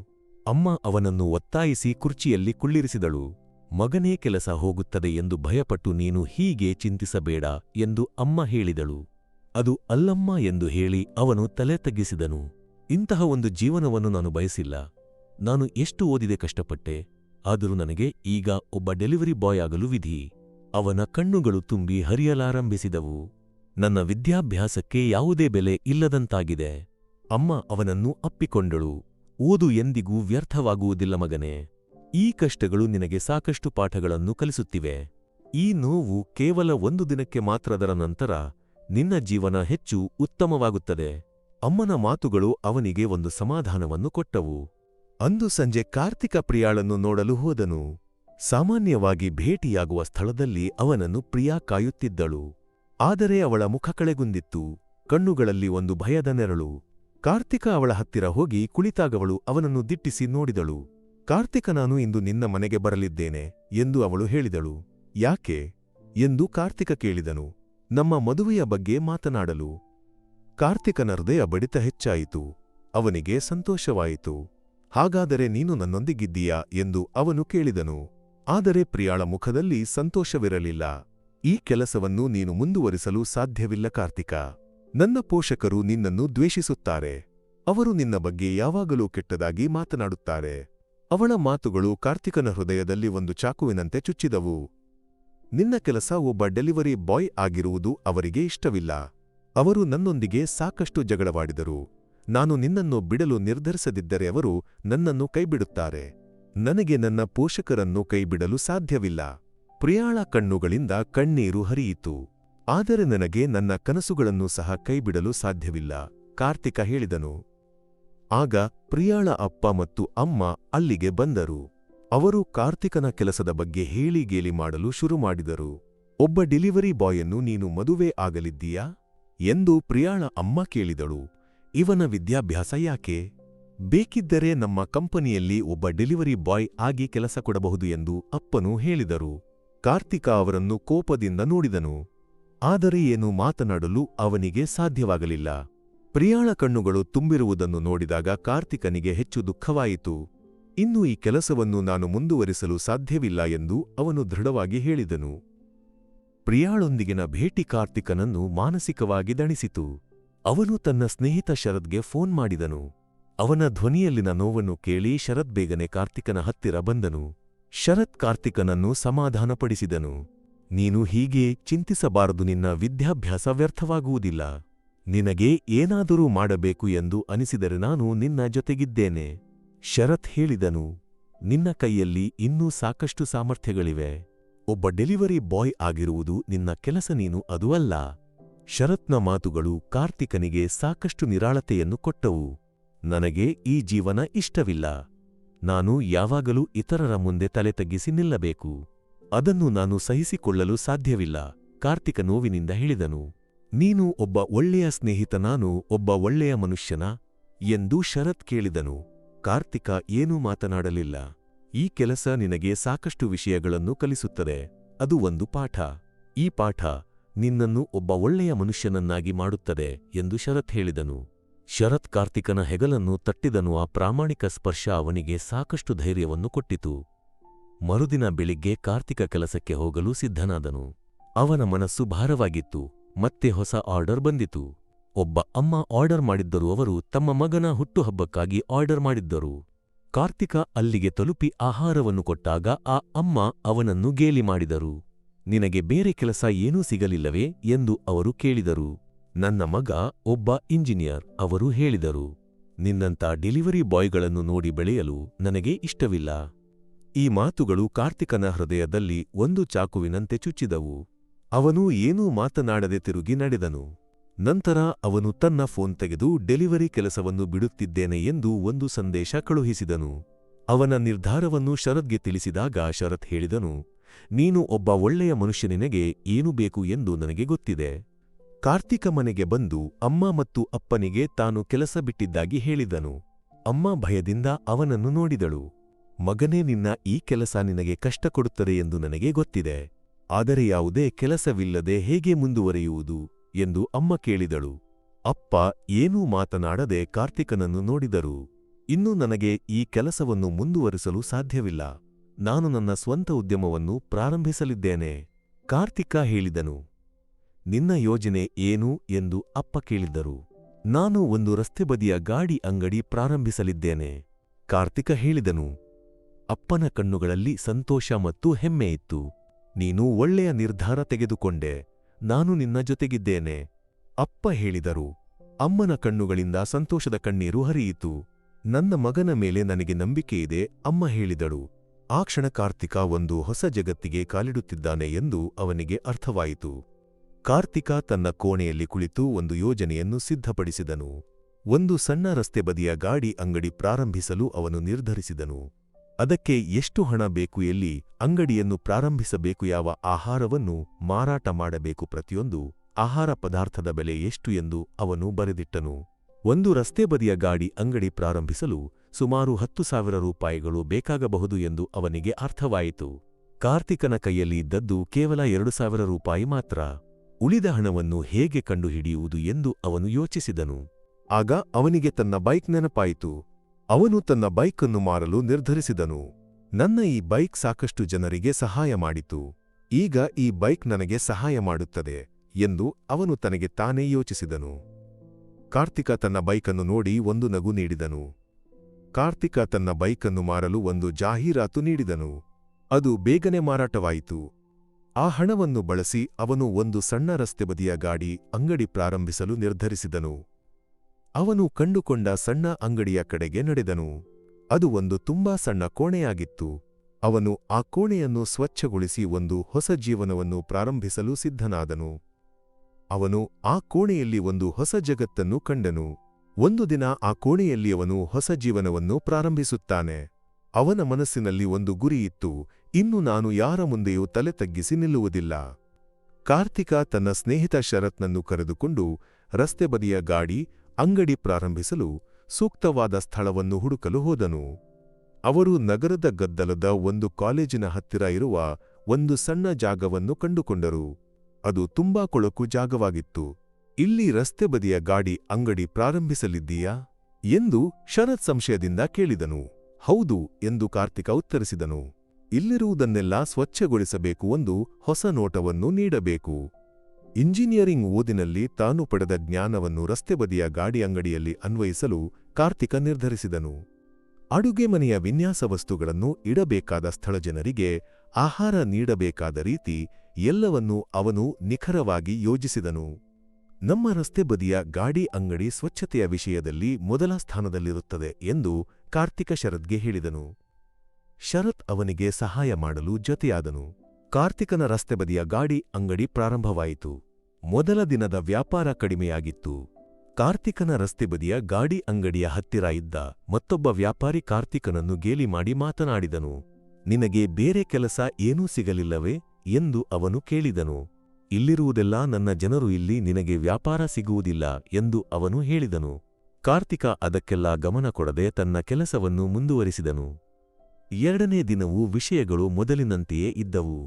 ಅಮ್ಮ ಅವನನ್ನು ಒತ್ತಾಯಿಸಿ ಕುರ್ಚಿಯಲ್ಲಿ ಕುಳ್ಳಿರಿಸಿದಳು. ಮಗನೇ ಕೆಲಸ ಹೋಗುತ್ತದೆ ಎಂದು ಭಯಪಟ್ಟು ನೀನು ಹೀಗೆ ಚಿಂತಿಸಬೇಡ ಎಂದು ಅಮ್ಮ ಹೇಳಿದಳು. ಅದು ಅಲ್ಲಮ್ಮ ಎಂದು ಹೇಳಿ ಅವನು ತಲೆ ತಗ್ಗಿಸಿದನು. ಇಂತಹ ಒಂದು ಜೀವನವನ್ನು ನಾನು ಬಯಸಿಲ್ಲ. ನಾನು ಎಷ್ಟು ಓದಿದೆ ಕಷ್ಟಪಟ್ಟೆ, ಆದರೂ ನನಗೆ ಈಗ ಒಬ್ಬ ಡೆಲಿವರಿ ಬಾಯ್ ಆಗಲು ವಿಧಿ. ಅವನ ಕಣ್ಣುಗಳು ತುಂಬಿ ಹರಿಯಲಾರಂಭಿಸಿದವು. ನನ್ನ ವಿದ್ಯಾಭ್ಯಾಸಕ್ಕೆ ಯಾವುದೇ ಬೆಲೆ ಇಲ್ಲದಂತಾಗಿದೆ. ಅಮ್ಮ ಅವನನ್ನು ಅಪ್ಪಿಕೊಂಡಳು. ಓದು ಎಂದಿಗೂ ವ್ಯರ್ಥವಾಗುವುದಿಲ್ಲ ಮಗನೇ. ಈ ಕಷ್ಟಗಳು ನಿನಗೆ ಸಾಕಷ್ಟು ಪಾಠಗಳನ್ನು ಕಲಿಸುತ್ತಿವೆ. ಈ ನೋವು ಕೇವಲ ಒಂದು ದಿನಕ್ಕೆ ಮಾತ್ರದರ ನಂತರ ನಿನ್ನ ಜೀವನ ಹೆಚ್ಚು ಉತ್ತಮವಾಗುತ್ತದೆ. ಅಮ್ಮನ ಮಾತುಗಳು ಅವನಿಗೆ ಒಂದು ಸಮಾಧಾನವನ್ನು ಕೊಟ್ಟವು. ಅಂದು ಸಂಜೆ ಕಾರ್ತಿಕ ಪ್ರಿಯಾಳನ್ನು ನೋಡಲು ಹೋದನು. ಸಾಮಾನ್ಯವಾಗಿ ಭೇಟಿಯಾಗುವ ಸ್ಥಳದಲ್ಲಿ ಅವನನ್ನು ಪ್ರಿಯಾ ಕಾಯುತ್ತಿದ್ದಳು. ಆದರೆ ಅವಳ ಮುಖ ಕಳೆಗುಂದಿತ್ತು. ಕಣ್ಣುಗಳಲ್ಲಿ ಒಂದು ಭಯದ ನೆರಳು. ಕಾರ್ತಿಕ ಅವಳ ಹತ್ತಿರ ಹೋಗಿ ಕುಳಿತಾಗವಳು ಅವನನ್ನು ದಿಟ್ಟಿಸಿ ನೋಡಿದಳು. ಕಾರ್ತಿಕ ನಾನು ಇಂದು ನಿನ್ನ ಮನೆಗೆ ಬರಲಿದ್ದೇನೆ ಎಂದು ಅವಳು ಹೇಳಿದಳು. ಯಾಕೆ? ಎಂದು ಕಾರ್ತಿಕ ಕೇಳಿದನು. ನಮ್ಮ ಮದುವೆಯ ಬಗ್ಗೆ ಮಾತನಾಡಲು. ಕಾರ್ತಿಕನ ಹೃದಯ ಬಡಿತ ಹೆಚ್ಚಾಯಿತು. ಅವನಿಗೆ ಸಂತೋಷವಾಯಿತು. ಹಾಗಾದರೆ ನೀನು ನನ್ನೊಂದಿಗಿದ್ದೀಯಾ ಎಂದು ಅವನು ಕೇಳಿದನು. ಆದರೆ ಪ್ರಿಯಾಳ ಮುಖದಲ್ಲಿ ಸಂತೋಷವಿರಲಿಲ್ಲ. ಈ ಕೆಲಸವನ್ನು ನೀನು ಮುಂದುವರಿಸಲು ಸಾಧ್ಯವಿಲ್ಲ ಕಾರ್ತಿಕ. ನನ್ನ ಪೋಷಕರು ನಿನ್ನನ್ನು ದ್ವೇಷಿಸುತ್ತಾರೆ. ಅವರು ನಿನ್ನ ಬಗ್ಗೆ ಯಾವಾಗಲೂ ಕೆಟ್ಟದಾಗಿ ಮಾತನಾಡುತ್ತಾರೆ. ಅವಳ ಮಾತುಗಳು ಕಾರ್ತಿಕನ ಹೃದಯದಲ್ಲಿ ಒಂದು ಚಾಕುವಿನಂತೆ ಚುಚ್ಚಿದವು. ನಿನ್ನ ಕೆಲಸ ಒಬ್ಬ ಡೆಲಿವರಿ ಬಾಯ್ ಆಗಿರುವುದು ಅವರಿಗೆ ಇಷ್ಟವಿಲ್ಲ. ಅವರು ನನ್ನೊಂದಿಗೆ ಸಾಕಷ್ಟು ಜಗಳವಾಡಿದರು. ನಾನು ನಿನ್ನನ್ನು ಬಿಡಲು ನಿರ್ಧರಿಸದಿದ್ದರೆ ಅವರು ನನ್ನನ್ನು ಕೈಬಿಡುತ್ತಾರೆ. ನನಗೆ ನನ್ನ ಪೋಷಕರನ್ನು ಕೈಬಿಡಲು ಸಾಧ್ಯವಿಲ್ಲ. ಪ್ರಿಯಾಳ ಕಣ್ಣುಗಳಿಂದ ಕಣ್ಣೀರು ಹರಿಯಿತು. ಆದರೆ ನನಗೆ ನನ್ನ ಕನಸುಗಳನ್ನು ಸಹ ಕೈಬಿಡಲು ಸಾಧ್ಯವಿಲ್ಲ, ಕಾರ್ತಿಕ ಹೇಳಿದನು. ಆಗ ಪ್ರಿಯಾಳ ಅಪ್ಪ ಮತ್ತು ಅಮ್ಮ ಅಲ್ಲಿಗೆ ಬಂದರು. ಅವರು ಕಾರ್ತಿಕನ ಕೆಲಸದ ಬಗ್ಗೆ ಹೇಳಿಗೇಲಿ ಮಾಡಲು ಶುರು ಮಾಡಿದರು ಒಬ್ಬ ಡೆಲಿವರಿ ಬಾಯನ್ನು ನೀನು ಮದುವೆ ಆಗಲಿದ್ದೀಯಾ? ಎಂದು ಪ್ರಿಯಾಳ ಅಮ್ಮ ಕೇಳಿದಳು, ಇವನ ವಿದ್ಯಾಭ್ಯಾಸ ಯಾಕೆ? ಬೇಕಿದ್ದರೆ ನಮ್ಮ ಕಂಪನಿಯಲ್ಲಿ ಒಬ್ಬ ಡೆಲಿವರಿ ಬಾಯ್ ಆಗಿ ಕೆಲಸ ಕೊಡಬಹುದು ಎಂದು ಅಪ್ಪನು ಹೇಳಿದರು. ಕಾರ್ತಿಕ ಅವರನ್ನು ಕೋಪದಿಂದ ನೋಡಿದನು. ಆದರೆ ಏನು ಮಾತನಾಡಲು ಅವನಿಗೆ ಸಾಧ್ಯವಾಗಲಿಲ್ಲ. ಪ್ರಿಯಾಳ ಕಣ್ಣುಗಳು ತುಂಬಿರುವುದನ್ನು ನೋಡಿದಾಗ ಕಾರ್ತಿಕನಿಗೆ ಹೆಚ್ಚು ದುಃಖವಾಯಿತು. ಇನ್ನು ಈ ಕೆಲಸವನ್ನು ನಾನು ಮುಂದುವರಿಸಲು ಸಾಧ್ಯವಿಲ್ಲ ಎಂದು ಅವನು ದೃಢವಾಗಿ ಹೇಳಿದನು. ಪ್ರಿಯಾಳೊಂದಿಗಿನ ಭೇಟಿ ಕಾರ್ತಿಕನನ್ನು ಮಾನಸಿಕವಾಗಿ ದಣಿಸಿತು. ಅವನು ತನ್ನ ಸ್ನೇಹಿತ ಶರದ್ಗೆ ಫೋನ್ ಮಾಡಿದನು. ಅವನ ಧ್ವನಿಯಲ್ಲಿನ ನೋವನ್ನು ಕೇಳಿ ಶರತ್ ಬೇಗನೆ ಕಾರ್ತಿಕನ ಹತ್ತಿರ ಬಂದನು. ಶರತ್ ಕಾರ್ತಿಕನನ್ನು ಸಮಾಧಾನಪಡಿಸಿದನು. ನೀನು ಹೀಗೆ ಚಿಂತಿಸಬಾರದು, ನಿನ್ನ ವಿದ್ಯಾಭ್ಯಾಸ ವ್ಯರ್ಥವಾಗುವುದಿಲ್ಲ. ನಿನಗೆ ಏನಾದರೂ ಮಾಡಬೇಕು ಎಂದು ಅನಿಸಿದರೆ ನಾನು ನಿನ್ನ ಜೊತೆಗಿದ್ದೇನೆ. ಶರತ್ ಹೇಳಿದನು. ನಿನ್ನ ಕೈಯಲ್ಲಿ ಇನ್ನೂ ಸಾಕಷ್ಟು ಸಾಮರ್ಥ್ಯಗಳಿವೆ. ಒಬ್ಬ ಡೆಲಿವರಿ ಬಾಯ್ ಆಗಿರುವುದು ನಿನ್ನ ಕೆಲಸ ನೀನು ಅದು ಅಲ್ಲ. ಶರತ್ನ ಮಾತುಗಳು ಕಾರ್ತಿಕನಿಗೆ ಸಾಕಷ್ಟು ನಿರಾಳತೆಯನ್ನು ಕೊಟ್ಟವು. ನನಗೆ ಈ ಜೀವನ ಇಷ್ಟವಿಲ್ಲ. ನಾನು ಯಾವಾಗಲೂ ಇತರರ ಮುಂದೆ ತಲೆ ತಗ್ಗಿಸಿ ನಿಲ್ಲಬೇಕು. ಅದನ್ನು ನಾನು ಸಹಿಸಿಕೊಳ್ಳಲು ಸಾಧ್ಯವಿಲ್ಲ, ಕಾರ್ತಿಕ ನೋವಿನಿಂದ ಹೇಳಿದನು. ನೀನು ಒಬ್ಬ ಒಳ್ಳೆಯ ಸ್ನೇಹಿತ, ನಾನು ಒಬ್ಬ ಒಳ್ಳೆಯ ಮನುಷ್ಯನ ಎಂದು ಶರತ್ ಕೇಳಿದನು. ಕಾರ್ತಿಕ ಏನೂ ಮಾತನಾಡಲಿಲ್ಲ. ಈ ಕೆಲಸ ನಿನಗೆ ಸಾಕಷ್ಟು ವಿಷಯಗಳನ್ನು ಕಲಿಸುತ್ತದೆ. ಅದು ಒಂದು ಪಾಠ. ಈ ಪಾಠ ನಿನ್ನನ್ನು ಒಬ್ಬ ಒಳ್ಳೆಯ ಮನುಷ್ಯನನ್ನಾಗಿ ಮಾಡುತ್ತದೆ ಎಂದು ಶರತ್ ಹೇಳಿದನು. ಶರತ್ ಕಾರ್ತಿಕನ ಹೆಗಲನ್ನು ತಟ್ಟಿದನು. ಆ ಪ್ರಾಮಾಣಿಕ ಸ್ಪರ್ಶ ಅವನಿಗೆ ಸಾಕಷ್ಟು ಧೈರ್ಯವನ್ನು ಕೊಟ್ಟಿತು. ಮರುದಿನ ಬೆಳಿಗ್ಗೆ ಕಾರ್ತಿಕ ಕೆಲಸಕ್ಕೆ ಹೋಗಲು ಸಿದ್ಧನಾದನು. ಅವನ ಮನಸ್ಸು ಭಾರವಾಗಿತ್ತು. ಮತ್ತೆ ಹೊಸ ಆರ್ಡರ್ ಬಂದಿತು. ಒಬ್ಬ ಅಮ್ಮ ಆರ್ಡರ್ ಮಾಡಿದ್ದರು. ಅವರು ತಮ್ಮ ಮಗನ ಹುಟ್ಟುಹಬ್ಬಕ್ಕಾಗಿ ಆರ್ಡರ್ ಮಾಡಿದ್ದರು. ಕಾರ್ತಿಕ ಅಲ್ಲಿಗೆ ತಲುಪಿ ಆಹಾರವನ್ನು ಕೊಟ್ಟಾಗ ಆ ಅಮ್ಮ ಅವನನ್ನು ಗೇಲಿ ಮಾಡಿದರು. ನಿನಗೆ ಬೇರೆ ಕೆಲಸ ಏನೂ ಸಿಗಲಿಲ್ಲವೇ ಎಂದು ಅವರು ಕೇಳಿದರು. ನನ್ನ ಮಗ ಒಬ್ಬ ಇಂಜಿನಿಯರ್, ಅವರು ಹೇಳಿದರು. ನಿನ್ನಂಥ ಡೆಲಿವರಿ ಬಾಯ್ಗಳನ್ನು ನೋಡಿ ಬೆಳೆಯಲು ನನಗೆ ಇಷ್ಟವಿಲ್ಲ. ಈ ಮಾತುಗಳು ಕಾರ್ತಿಕನ ಹೃದಯದಲ್ಲಿ ಒಂದು ಚಾಕುವಿನಂತೆ ಚುಚ್ಚಿದವು. ಅವನು ಏನೂ ಮಾತನಾಡದೆ ತಿರುಗಿ ನಡೆದನು. ನಂತರ ಅವನು ತನ್ನ ಫೋನ್ ತೆಗೆದು ಡೆಲಿವರಿ ಕೆಲಸವನ್ನು ಬಿಡುತ್ತಿದ್ದೇನೆ ಎಂದು ಒಂದು ಸಂದೇಶ ಕಳುಹಿಸಿದನು. ಅವನ ನಿರ್ಧಾರವನ್ನು ಶರತ್ಗೆ ತಿಳಿಸಿದಾಗ ಶರತ್ ಹೇಳಿದನು, ನೀನು ಒಬ್ಬ ಒಳ್ಳೆಯ ಮನುಷ್ಯನಿನಗೆ ಏನು ಬೇಕು ಎಂದು ನನಗೆ ಗೊತ್ತಿದೆ. ಕಾರ್ತಿಕ ಮನೆಗೆ ಬಂದು ಅಮ್ಮ ಮತ್ತು ಅಪ್ಪನಿಗೆ ತಾನು ಕೆಲಸ ಬಿಟ್ಟಿದ್ದಾಗಿ ಹೇಳಿದನು. ಅಮ್ಮ ಭಯದಿಂದ ಅವನನ್ನು ನೋಡಿದಳು. ಮಗನೇ, ನಿನ್ನ ಈ ಕೆಲಸ ನಿನಗೆ ಕಷ್ಟ ಕೊಡುತ್ತದೆ ಎಂದು ನನಗೆ ಗೊತ್ತಿದೆ. ಆದರೆ ಯಾವುದೇ ಕೆಲಸವಿಲ್ಲದೆ ಹೇಗೆ ಮುಂದುವರಿಯುವುದು? ಎಂದು ಅಮ್ಮ ಕೇಳಿದಳು. ಅಪ್ಪ, ಏನೂ ಮಾತನಾಡದೆ ಕಾರ್ತಿಕನನ್ನು ನೋಡಿದರು. ಇನ್ನು ನನಗೆ ಈ ಕೆಲಸವನ್ನು ಮುಂದುವರಿಸಲು ಸಾಧ್ಯವಿಲ್ಲ. ನಾನು ನನ್ನ ಸ್ವಂತ ಉದ್ಯಮವನ್ನು ಪ್ರಾರಂಭಿಸಲಿದ್ದೇನೆ. ಕಾರ್ತಿಕ ಹೇಳಿದನು. ನಿನ್ನ ಯೋಜನೆ ಏನು ಎಂದು ಅಪ್ಪ ಕೇಳಿದ್ದರು. ನಾನು ಒಂದು ರಸ್ತೆ ಬದಿಯ ಗಾಡಿ ಅಂಗಡಿ ಪ್ರಾರಂಭಿಸಲಿದ್ದೇನೆ. ಕಾರ್ತಿಕ ಹೇಳಿದನು. ಅಪ್ಪನ ಕಣ್ಣುಗಳಲ್ಲಿ ಸಂತೋಷ ಮತ್ತು ಹೆಮ್ಮೆಯಿತ್ತು ನೀನು ಒಳ್ಳೆಯ ನಿರ್ಧಾರ ತೆಗೆದುಕೊಂಡೆ. ನಾನು ನಿನ್ನ ಜೊತೆಗಿದ್ದೇನೆ. ಅಪ್ಪ ಹೇಳಿದರು. ಅಮ್ಮನ ಕಣ್ಣುಗಳಿಂದ ಸಂತೋಷದ ಕಣ್ಣೀರು ಹರಿಯಿತು. ನನ್ನ ಮಗನ ಮೇಲೆ ನನಗೆ ನಂಬಿಕೆಯಿದೆ, ಅಮ್ಮ ಹೇಳಿದಳು. ಆ ಕ್ಷಣ ಕಾರ್ತಿಕ ಒಂದು ಹೊಸ ಜಗತ್ತಿಗೆ ಕಾಲಿಡುತ್ತಿದ್ದಾನೆ ಎಂದು ಅವನಿಗೆ ಅರ್ಥವಾಯಿತು. ಕಾರ್ತಿಕ ತನ್ನ ಕೋಣೆಯಲ್ಲಿ ಕುಳಿತು ಒಂದು ಯೋಜನೆಯನ್ನು ಸಿದ್ಧಪಡಿಸಿದನು. ಒಂದು ಸಣ್ಣ ರಸ್ತೆ ಬದಿಯ ಗಾಡಿ ಅಂಗಡಿ ಪ್ರಾರಂಭಿಸಲು ಅವನು ನಿರ್ಧರಿಸಿದನು. ಅದಕ್ಕೆ ಎಷ್ಟು ಹಣ ಬೇಕು ಎಲ್ಲಿ ಅಂಗಡಿಯನ್ನು ಪ್ರಾರಂಭಿಸಬೇಕು, ಯಾವ ಆಹಾರವನ್ನು ಮಾರಾಟ ಮಾಡಬೇಕು, ಪ್ರತಿಯೊಂದು ಆಹಾರ ಪದಾರ್ಥದ ಬೆಲೆ ಎಷ್ಟು ಎಂದು ಅವನು ಬರೆದಿಟ್ಟನು. ಒಂದು ರಸ್ತೆ ಬದಿಯ ಗಾಡಿ ಅಂಗಡಿ ಪ್ರಾರಂಭಿಸಲು ಸುಮಾರು ಹತ್ತು ಸಾವಿರ ರೂಪಾಯಿಗಳು ಬೇಕಾಗಬಹುದು ಎಂದು ಅವನಿಗೆ ಅರ್ಥವಾಯಿತು. ಕಾರ್ತಿಕನ ಕೈಯಲ್ಲಿ ಇದ್ದದ್ದು ಕೇವಲ ಎರಡು ಸಾವಿರ ರೂಪಾಯಿ ಮಾತ್ರ. ಉಳಿದ ಹಣವನ್ನು ಹೇಗೆ ಕಂಡುಹಿಡಿಯುವುದು ಎಂದು ಅವನು ಯೋಚಿಸಿದನು. ಆಗ ಅವನಿಗೆ ತನ್ನ ಬೈಕ್ ನೆನಪಾಯಿತು. ಅವನು ತನ್ನ ಬೈಕನ್ನು ಮಾರಲು ನಿರ್ಧರಿಸಿದನು. ನನ್ನ ಈ ಬೈಕ್ ಸಾಕಷ್ಟು ಜನರಿಗೆ ಸಹಾಯ ಮಾಡಿತು. ಈಗ ಈ ಬೈಕ್ ನನಗೆ ಸಹಾಯ ಮಾಡುತ್ತದೆ ಎಂದು ಅವನು ತನಗೆ ತಾನೇ ಯೋಚಿಸಿದನು. ಕಾರ್ತಿಕ ತನ್ನ ಬೈಕನ್ನು ನೋಡಿ ಒಂದು ನಗು ನೀಡಿದನು. ಕಾರ್ತಿಕ ತನ್ನ ಬೈಕನ್ನು ಮಾರಲು ಒಂದು ಜಾಹೀರಾತು ನೀಡಿದನು. ಅದು ಬೇಗನೆ ಮಾರಾಟವಾಯಿತು. ಆ ಹಣವನ್ನು ಬಳಸಿ ಅವನು ಒಂದು ಸಣ್ಣ ರಸ್ತೆ ಬದಿಯ ಗಾಡಿ ಅಂಗಡಿ ಪ್ರಾರಂಭಿಸಲು ನಿರ್ಧರಿಸಿದನು. ಅವನು ಕಂಡುಕೊಂಡ ಸಣ್ಣ ಅಂಗಡಿಯ ಕಡೆಗೆ ನಡೆದನು. ಅದು ಒಂದು ತುಂಬಾ ಸಣ್ಣ ಕೋಣೆಯಾಗಿತ್ತು. ಅವನು ಆ ಕೋಣೆಯನ್ನು ಸ್ವಚ್ಛಗೊಳಿಸಿ ಒಂದು ಹೊಸ ಜೀವನವನ್ನು ಪ್ರಾರಂಭಿಸಲು ಸಿದ್ಧನಾದನು. ಅವನು ಆ ಕೋಣೆಯಲ್ಲಿ ಒಂದು ಹೊಸ ಜಗತ್ತನ್ನು ಕಂಡನು. ಒಂದು ದಿನ ಆ ಕೋಣೆಯಲ್ಲಿ ಅವನು ಹೊಸ ಜೀವನವನ್ನು ಪ್ರಾರಂಭಿಸುತ್ತಾನೆ. ಅವನ ಮನಸ್ಸಿನಲ್ಲಿ ಒಂದು ಗುರಿಯಿತ್ತು ಇನ್ನು ನಾನು ಯಾರ ಮುಂದೆಯೂ ತಲೆ ತಗ್ಗಿಸಿ ನಿಲ್ಲುವುದಿಲ್ಲ. ಕಾರ್ತಿಕ ತನ್ನ ಸ್ನೇಹಿತ ಶರತ್ನನ್ನು ಕರೆದುಕೊಂಡು ರಸ್ತೆ ಬದಿಯ ಗಾಡಿ ಅಂಗಡಿ ಪ್ರಾರಂಭಿಸಲು ಸೂಕ್ತವಾದ ಸ್ಥಳವನ್ನು ಹುಡುಕಲು ಹೋದನು. ಅವರು ನಗರದ ಗದ್ದಲದ ಒಂದು ಕಾಲೇಜಿನ ಹತ್ತಿರ ಇರುವ ಒಂದು ಸಣ್ಣ ಜಾಗವನ್ನು ಕಂಡುಕೊಂಡರು. ಅದು ತುಂಬಾ ಕೊಳಕು ಜಾಗವಾಗಿತ್ತು. ಇಲ್ಲಿ ರಸ್ತೆ ಬದಿಯ ಗಾಡಿ ಅಂಗಡಿ ಪ್ರಾರಂಭಿಸಲಿದ್ದೀಯಾ? ಎಂದು ಶರತ್ ಸಂಶಯದಿಂದ ಕೇಳಿದನು. ಹೌದು ಎಂದು ಕಾರ್ತಿಕ ಉತ್ತರಿಸಿದನು. ಇಲ್ಲಿರುವುದನ್ನೆಲ್ಲ ಸ್ವಚ್ಛಗೊಳಿಸಬೇಕು ಒಂದು ಹೊಸ ನೋಟವನ್ನು ನೀಡಬೇಕು. ಇಂಜಿನಿಯರಿಂಗ್ ಓದಿನಲ್ಲಿ ತಾನು ಪಡೆದ ಜ್ಞಾನವನ್ನು ರಸ್ತೆ ಬದಿಯ ಗಾಡಿ ಅಂಗಡಿಯಲ್ಲಿ ಅನ್ವಯಿಸಲು ಕಾರ್ತಿಕ ನಿರ್ಧರಿಸಿದನು. ಅಡುಗೆ ಮನೆಯ ವಿನ್ಯಾಸ ವಸ್ತುಗಳನ್ನು ಇಡಬೇಕಾದ ಸ್ಥಳ ಜನರಿಗೆ ಆಹಾರ ನೀಡಬೇಕಾದ ರೀತಿ ಎಲ್ಲವನ್ನೂ ಅವನು ನಿಖರವಾಗಿ ಯೋಜಿಸಿದನು. ನಮ್ಮ ರಸ್ತೆ ಬದಿಯ ಗಾಡಿ ಅಂಗಡಿ ಸ್ವಚ್ಛತೆಯ ವಿಷಯದಲ್ಲಿ ಮೊದಲ ಸ್ಥಾನದಲ್ಲಿರುತ್ತದೆ ಎಂದು ಕಾರ್ತಿಕ ಶರತ್ಗೆ ಹೇಳಿದನು. ಶರತ್ ಅವನಿಗೆ ಸಹಾಯ ಮಾಡಲು ಜೊತೆಯಾದನು. ಕಾರ್ತಿಕನ ರಸ್ತೆ ಬದಿಯ ಗಾಡಿ ಅಂಗಡಿ ಪ್ರಾರಂಭವಾಯಿತು. ಮೊದಲ ದಿನದ ವ್ಯಾಪಾರ ಕಡಿಮೆಯಾಗಿತ್ತು. ಕಾರ್ತಿಕನ ರಸ್ತೆ ಬದಿಯ ಗಾಡಿ ಅಂಗಡಿಯ ಹತ್ತಿರ ಇದ್ದ ಮತ್ತೊಬ್ಬ ವ್ಯಾಪಾರಿ ಕಾರ್ತಿಕನನ್ನು ಗೇಲಿ ಮಾಡಿ ಮಾತನಾಡಿದನು, ನಿನಗೆ ಬೇರೆ ಕೆಲಸ ಏನೂ ಸಿಗಲಿಲ್ಲವೇ? ಎಂದು ಅವನು ಕೇಳಿದನು. ಇಲ್ಲಿರುವುದೆಲ್ಲ ನನ್ನ ಜನರು ಇಲ್ಲಿ ನಿನಗೆ ವ್ಯಾಪಾರ ಸಿಗುವುದಿಲ್ಲ, ಎಂದು ಅವನು ಹೇಳಿದನು. ಕಾರ್ತಿಕ ಅದಕ್ಕೆಲ್ಲ ಗಮನ ಕೊಡದೆ ತನ್ನ ಕೆಲಸವನ್ನು ಮುಂದುವರಿಸಿದನು. ಎರಡನೇ ದಿನವೂ ವಿಷಯಗಳು ಮೊದಲಿನಂತೆಯೇ ಇದ್ದವು.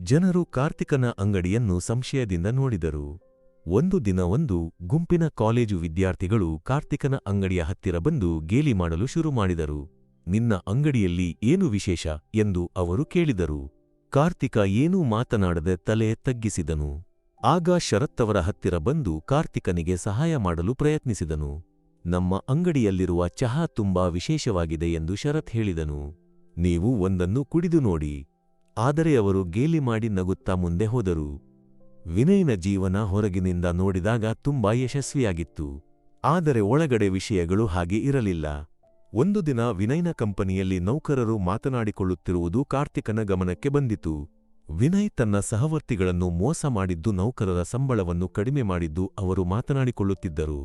ಜನರು ಕಾರ್ತಿಕನ ಅಂಗಡಿಯನ್ನು ಸಂಶಯದಿಂದ ನೋಡಿದರು. ಒಂದು ದಿನ ಒಂದು ಗುಂಪಿನ ಕಾಲೇಜು ವಿದ್ಯಾರ್ಥಿಗಳು ಕಾರ್ತಿಕನ ಅಂಗಡಿಯ ಹತ್ತಿರ ಬಂದು ಗೇಲಿ ಮಾಡಲು ಶುರು ಮಾಡಿದರು. ನಿನ್ನ ಅಂಗಡಿಯಲ್ಲಿ ಏನು ವಿಶೇಷ? ಎಂದು ಅವರು ಕೇಳಿದರು. ಕಾರ್ತಿಕ ಏನೂ ಮಾತನಾಡದೆ ತಲೆ ತಗ್ಗಿಸಿದನು. ಆಗ ಶರತ್ತವರ ಹತ್ತಿರ ಬಂದು ಕಾರ್ತಿಕನಿಗೆ ಸಹಾಯ ಮಾಡಲು ಪ್ರಯತ್ನಿಸಿದನು. ನಮ್ಮ ಅಂಗಡಿಯಲ್ಲಿರುವ ಚಹಾ ತುಂಬಾ ವಿಶೇಷವಾಗಿದೆ ಎಂದು ಶರತ್ ಹೇಳಿದನು. ನೀವು ಒಂದನ್ನು ಕುಡಿದು ನೋಡಿ. ಆದರೆ ಅವರು ಗೇಲಿ ಮಾಡಿ ನಗುತ್ತಾ ಮುಂದೆ ಹೋದರು. ವಿನಯ್ನ ಜೀವನ ಹೊರಗಿನಿಂದ ನೋಡಿದಾಗ ತುಂಬಾ ಯಶಸ್ವಿಯಾಗಿತ್ತು. ಆದರೆ ಒಳಗಡೆ ವಿಷಯಗಳು ಹಾಗೆ ಇರಲಿಲ್ಲ. ಒಂದು ದಿನ ವಿನಯ್ನ ಕಂಪನಿಯಲ್ಲಿ ನೌಕರರು ಮಾತನಾಡಿಕೊಳ್ಳುತ್ತಿರುವುದು ಕಾರ್ತಿಕನ ಗಮನಕ್ಕೆ ಬಂದಿತು. ವಿನಯ್ ತನ್ನ ಸಹವರ್ತಿಗಳನ್ನು ಮೋಸ ಮಾಡಿದ್ದು ನೌಕರರ ಸಂಬಳವನ್ನು ಕಡಿಮೆ ಮಾಡಿದ್ದು ಅವರು ಮಾತನಾಡಿಕೊಳ್ಳುತ್ತಿದ್ದರು.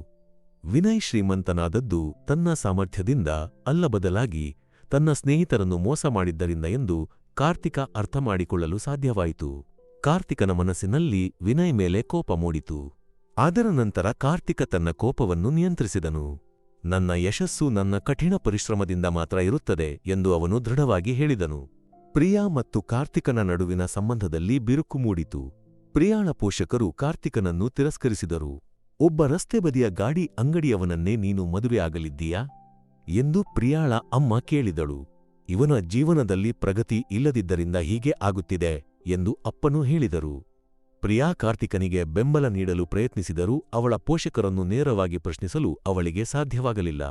ವಿನಯ್ ಶ್ರೀಮಂತನಾದದ್ದು ತನ್ನ ಸಾಮರ್ಥ್ಯದಿಂದ ಅಲ್ಲ ಬದಲಾಗಿ ತನ್ನ ಸ್ನೇಹಿತರನ್ನು ಮೋಸ ಮಾಡಿದ್ದರಿಂದ ಎಂದು ಕಾರ್ತಿಕ ಅರ್ಥ ಮಾಡಿಕೊಳ್ಳಲು ಸಾಧ್ಯವಾಯಿತು. ಕಾರ್ತಿಕನ ಮನಸ್ಸಿನಲ್ಲಿ ವಿನಯ್ ಮೇಲೆ ಕೋಪ ಮೂಡಿತು. ಅದರ ನಂತರ ಕಾರ್ತಿಕ ತನ್ನ ಕೋಪವನ್ನು ನಿಯಂತ್ರಿಸಿದನು. ನನ್ನ ಯಶಸ್ಸು ನನ್ನ ಕಠಿಣ ಪರಿಶ್ರಮದಿಂದ ಮಾತ್ರ ಇರುತ್ತದೆ ಎಂದು ಅವನು ದೃಢವಾಗಿ ಹೇಳಿದನು. ಪ್ರಿಯಾ ಮತ್ತು ಕಾರ್ತಿಕನ ನಡುವಿನ ಸಂಬಂಧದಲ್ಲಿ ಬಿರುಕು ಮೂಡಿತು. ಪ್ರಿಯಾಳ ಪೋಷಕರು ಕಾರ್ತಿಕನನ್ನು ತಿರಸ್ಕರಿಸಿದರು. ಒಬ್ಬ ರಸ್ತೆ ಬದಿಯ ಗಾಡಿ ಅಂಗಡಿಯವನನ್ನೇ ನೀನು ಮದುವೆಯಾಗಲಿದ್ದೀಯಾ? ಎಂದು ಪ್ರಿಯಾಳ ಅಮ್ಮ ಕೇಳಿದಳು. ಇವನ ಜೀವನದಲ್ಲಿ ಪ್ರಗತಿ ಇಲ್ಲದಿದ್ದರಿಂದ ಹೀಗೆ ಆಗುತ್ತಿದೆ ಎಂದು ಅಪ್ಪನು ಹೇಳಿದರು. ಪ್ರಿಯಾ ಕಾರ್ತಿಕನಿಗೆ ಬೆಂಬಲ ನೀಡಲು ಪ್ರಯತ್ನಿಸಿದರೂ ಅವಳ ಪೋಷಕರನ್ನು ನೇರವಾಗಿ ಪ್ರಶ್ನಿಸಲು ಅವಳಿಗೆ ಸಾಧ್ಯವಾಗಲಿಲ್ಲ.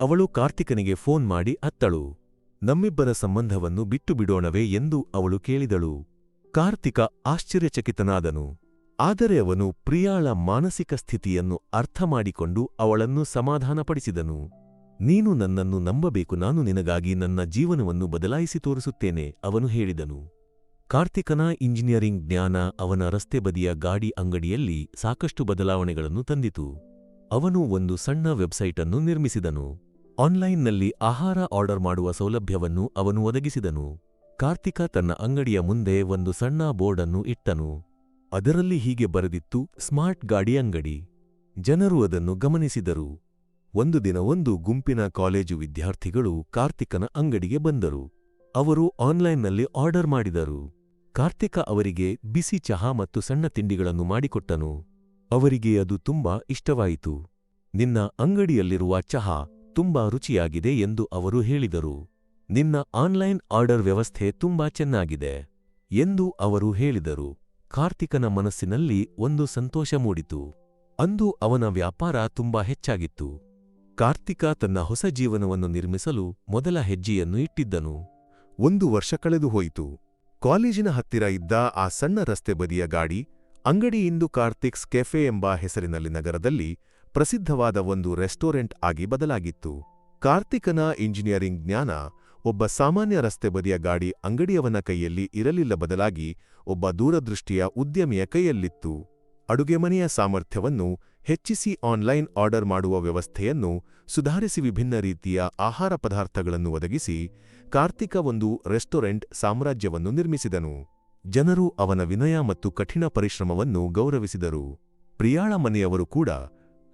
ಅವಳು ಕಾರ್ತಿಕನಿಗೆ ಫೋನ್ ಮಾಡಿ ಅತ್ತಳು, ನಮ್ಮಿಬ್ಬರ ಸಂಬಂಧವನ್ನು ಬಿಟ್ಟು ಬಿಡೋಣವೇ ಎಂದು ಅವಳು ಕೇಳಿದಳು. ಕಾರ್ತಿಕ ಆಶ್ಚರ್ಯಚಕಿತನಾದನು, ಆದರೆ ಅವನು ಪ್ರಿಯಾಳ ಮಾನಸಿಕ ಸ್ಥಿತಿಯನ್ನು ಅರ್ಥ ಮಾಡಿಕೊಂಡು ಅವಳನ್ನು ಸಮಾಧಾನಪಡಿಸಿದನು. ನೀನು ನನ್ನನ್ನು ನಂಬಬೇಕು, ನಾನು ನಿನಗಾಗಿ ನನ್ನ ಜೀವನವನ್ನು ಬದಲಾಯಿಸಿ ತೋರಿಸುತ್ತೇನೆ, ಅವನು ಹೇಳಿದನು. ಕಾರ್ತಿಕನ ಇಂಜಿನಿಯರಿಂಗ್ ಜ್ಞಾನ ಅವನ ರಸ್ತೆ ಬದಿಯ ಗಾಡಿ ಅಂಗಡಿಯಲ್ಲಿ ಸಾಕಷ್ಟು ಬದಲಾವಣೆಗಳನ್ನು ತಂದಿತು. ಅವನು ಒಂದು ಸಣ್ಣ ವೆಬ್ಸೈಟ್ ಅನ್ನು ನಿರ್ಮಿಸಿದನು. ಆನ್ಲೈನ್ನಲ್ಲಿ ಆಹಾರ ಆರ್ಡರ್ ಮಾಡುವ ಸೌಲಭ್ಯವನ್ನು ಅವನು ಒದಗಿಸಿದನು. ಕಾರ್ತಿಕ ತನ್ನ ಅಂಗಡಿಯ ಮುಂದೆ ಒಂದು ಸಣ್ಣ ಬೋರ್ಡ್ ಅನ್ನು ಇಟ್ಟನು. ಅದರಲ್ಲಿ ಹೀಗೆ ಬರೆದಿತ್ತು, ಸ್ಮಾರ್ಟ್ ಗಾಡಿ ಅಂಗಡಿ ಜನರು ಅದನ್ನು ಗಮನಿಸಿದರು. ಒಂದು ದಿನ ಒಂದು ಗುಂಪಿನ ಕಾಲೇಜು ವಿದ್ಯಾರ್ಥಿಗಳು ಕಾರ್ತಿಕನ ಅಂಗಡಿಗೆ ಬಂದರು. ಅವರು ಆನ್ಲೈನ್ನಲ್ಲಿ ಆರ್ಡರ್ ಮಾಡಿದರು. ಕಾರ್ತಿಕ ಅವರಿಗೆ ಬಿಸಿ ಚಹಾ ಮತ್ತು ಸಣ್ಣ ತಿಂಡಿಗಳನ್ನು ಮಾಡಿಕೊಟ್ಟನು. ಅವರಿಗೆ ಅದು ತುಂಬಾ ಇಷ್ಟವಾಯಿತು. ನಿನ್ನ ಅಂಗಡಿಯಲ್ಲಿರುವ ಚಹಾ ತುಂಬಾ ರುಚಿಯಾಗಿದೆ ಎಂದು ಅವರು ಹೇಳಿದರು. ನಿನ್ನ ಆನ್ಲೈನ್ ಆರ್ಡರ್ ವ್ಯವಸ್ಥೆ ತುಂಬಾ ಚೆನ್ನಾಗಿದೆ ಎಂದು ಅವರು ಹೇಳಿದರು. ಕಾರ್ತಿಕನ ಮನಸ್ಸಿನಲ್ಲಿ ಒಂದು ಸಂತೋಷ ಮೂಡಿತು. ಅಂದು ಅವನ ವ್ಯಾಪಾರ ತುಂಬಾ ಹೆಚ್ಚಾಗಿತ್ತು. ಕಾರ್ತಿಕ ತನ್ನ ಹೊಸ ಜೀವನವನ್ನು ನಿರ್ಮಿಸಲು ಮೊದಲ ಹೆಜ್ಜೆಯನ್ನು ಇಟ್ಟಿದ್ದನು. ಒಂದು ವರ್ಷ ಕಳೆದು ಹೋಯಿತು. ಕಾಲೇಜಿನ ಹತ್ತಿರ ಇದ್ದ ಆ ಸಣ್ಣ ರಸ್ತೆ ಬದಿಯ ಗಾಡಿ, ಅಂಗಡಿ ಇಂದು ಕಾರ್ತಿಕ್ಸ್ ಕೆಫೆ ಎಂಬ ಹೆಸರಿನಲ್ಲಿ ನಗರದಲ್ಲಿ ಪ್ರಸಿದ್ಧವಾದ ಒಂದು ರೆಸ್ಟೋರೆಂಟ್ ಆಗಿ ಬದಲಾಗಿತ್ತು. ಕಾರ್ತಿಕನ ಇಂಜಿನಿಯರಿಂಗ್ ಜ್ಞಾನ ಒಬ್ಬ ಸಾಮಾನ್ಯ ರಸ್ತೆ ಬದಿಯ ಗಾಡಿ ಅಂಗಡಿಯವನ ಕೈಯಲ್ಲಿ ಇರಲಿಲ್ಲ ಬದಲಾಗಿ ಒಬ್ಬ ದೂರದೃಷ್ಟಿಯ ಉದ್ಯಮಿಯ ಕೈಯಲ್ಲಿತ್ತು. ಅಡುಗೆ ಮನೆಯ ಸಾಮರ್ಥ್ಯವನ್ನು ಹೆಚ್ಚಿಸಿ ಆನ್ಲೈನ್ ಆರ್ಡರ್ ಮಾಡುವ ವ್ಯವಸ್ಥೆಯನ್ನು ಸುಧಾರಿಸಿ ವಿಭಿನ್ನ ರೀತಿಯ ಆಹಾರ ಪದಾರ್ಥಗಳನ್ನು ಒದಗಿಸಿ ಕಾರ್ತಿಕ ಒಂದು ರೆಸ್ಟೋರೆಂಟ್ ಸಾಮ್ರಾಜ್ಯವನ್ನು ನಿರ್ಮಿಸಿದನು. ಜನರು ಅವನ ವಿನಯ ಮತ್ತು ಕಠಿಣ ಪರಿಶ್ರಮವನ್ನು ಗೌರವಿಸಿದರು. ಪ್ರಿಯಾಳ ಮನೆಯವರು ಕೂಡ